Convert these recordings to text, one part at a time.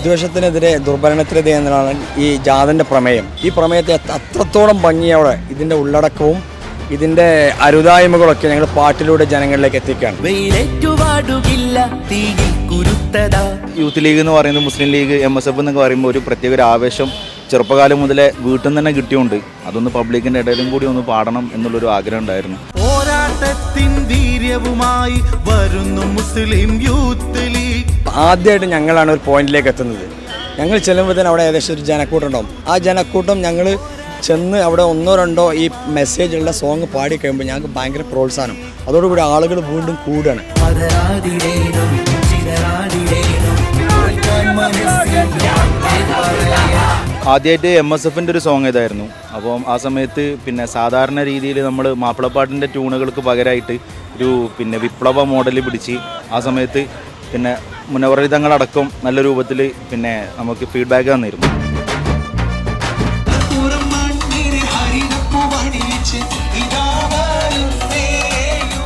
വിദ്വേഷത്തിനെതിരെ ദുർഭരണത്തിനെതിരെ എന്നതാണ് ഈ ജാഥന്റെ പ്രമേയം. ഈ പ്രമേയത്തെ അത്ര- അത്രത്തോളം ഭംഗിയോടെ ഇതിന്റെ ഉള്ളടക്കവും ഇതിന്റെ അരുതായ്മകളൊക്കെ ഞങ്ങൾ പാട്ടിലൂടെ ജനങ്ങളിലേക്ക് എത്തിക്കാൻ യൂത്ത് ലീഗ് എന്ന് പറയുന്നത് Muslim league M S F എന്നൊക്കെ പറയുമ്പോൾ ഒരു പ്രത്യേക ഒരു ആവേശം ചെറുപ്പകാലം മുതലേ വീട്ടിൽ നിന്ന് തന്നെ കിട്ടിയുണ്ട് അതൊന്ന് പബ്ലിക്കിന്റെ ഇടയിലും കൂടി ഒന്ന് പാടണം എന്നുള്ളൊരു ആഗ്രഹം ഉണ്ടായിരുന്നു. പോരാട്ടത്തിൻ വീര്യവുമായി വരുന്നു മുസ്ലിം യൂത്ത് ലീഗ്. ആദ്യമായിട്ട് ഞങ്ങളാണ് ഒരു പോയിന്റിലേക്ക് എത്തുന്നത്. ഞങ്ങൾ ചെല്ലുമ്പോൾ തന്നെ അവിടെ ഏകദേശം ഒരു ജനക്കൂട്ടം ഉണ്ടാവും ആ ജനക്കൂട്ടം ഞങ്ങൾ ചെന്ന് അവിടെ ഒന്നോ രണ്ടോ ഈ മെസ്സേജുള്ള സോങ് പാടി കഴിയുമ്പോൾ ഞങ്ങൾക്ക് ഭയങ്കര പ്രോത്സാഹനം. അതോടുകൂടി ആളുകൾ വീണ്ടും കൂടുകയാണ്. ആദ്യമായിട്ട് എം എസ് എഫിന്റെ ഒരു സോങ് ഇതായിരുന്നു അപ്പം ആ സമയത്ത് പിന്നെ സാധാരണ രീതിയിൽ നമ്മൾ മാപ്പിളപ്പാട്ടിന്റെ ട്യൂണുകൾക്ക് പകരമായിട്ട് ഒരു പിന്നെ വിപ്ലവ മോഡൽ പിടിച്ച് ആ സമയത്ത് പിന്നെ മുനവറിതങ്ങളടക്കം നല്ല രൂപത്തിൽ പിന്നെ നമുക്ക് ഫീഡ്ബാക്ക് തന്നിരുന്നു.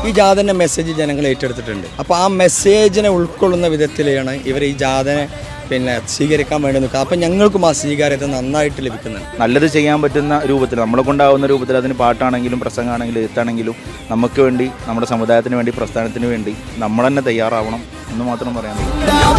ഈ ജാഥന്റെ മെസ്സേജ് ജനങ്ങൾ ഏറ്റെടുത്തിട്ടുണ്ട്. അപ്പോൾ ആ മെസ്സേജിനെ ഉൾക്കൊള്ളുന്ന വിധത്തിലാണ് ഇവർ ഈ ജാഥനെ പിന്നെ സ്വീകരിക്കാൻ വേണ്ടി നിൽക്കുക. അപ്പം ഞങ്ങൾക്കും ആ സ്വീകാര്യത നന്നായിട്ട് ലഭിക്കുന്നുണ്ട്. നല്ലത് ചെയ്യാൻ പറ്റുന്ന രൂപത്തിൽ നമ്മളെ കൊണ്ടാവുന്ന രൂപത്തിൽ അതിന് പാട്ടാണെങ്കിലും പ്രസംഗമാണെങ്കിലും എഴുത്താണെങ്കിലും നമുക്ക് വേണ്ടി നമ്മുടെ സമുദായത്തിന് വേണ്ടി പ്രസ്ഥാനത്തിന് വേണ്ടി നമ്മൾ തന്നെ തയ്യാറാവണം എന്ന് മാത്രം പറയാൻ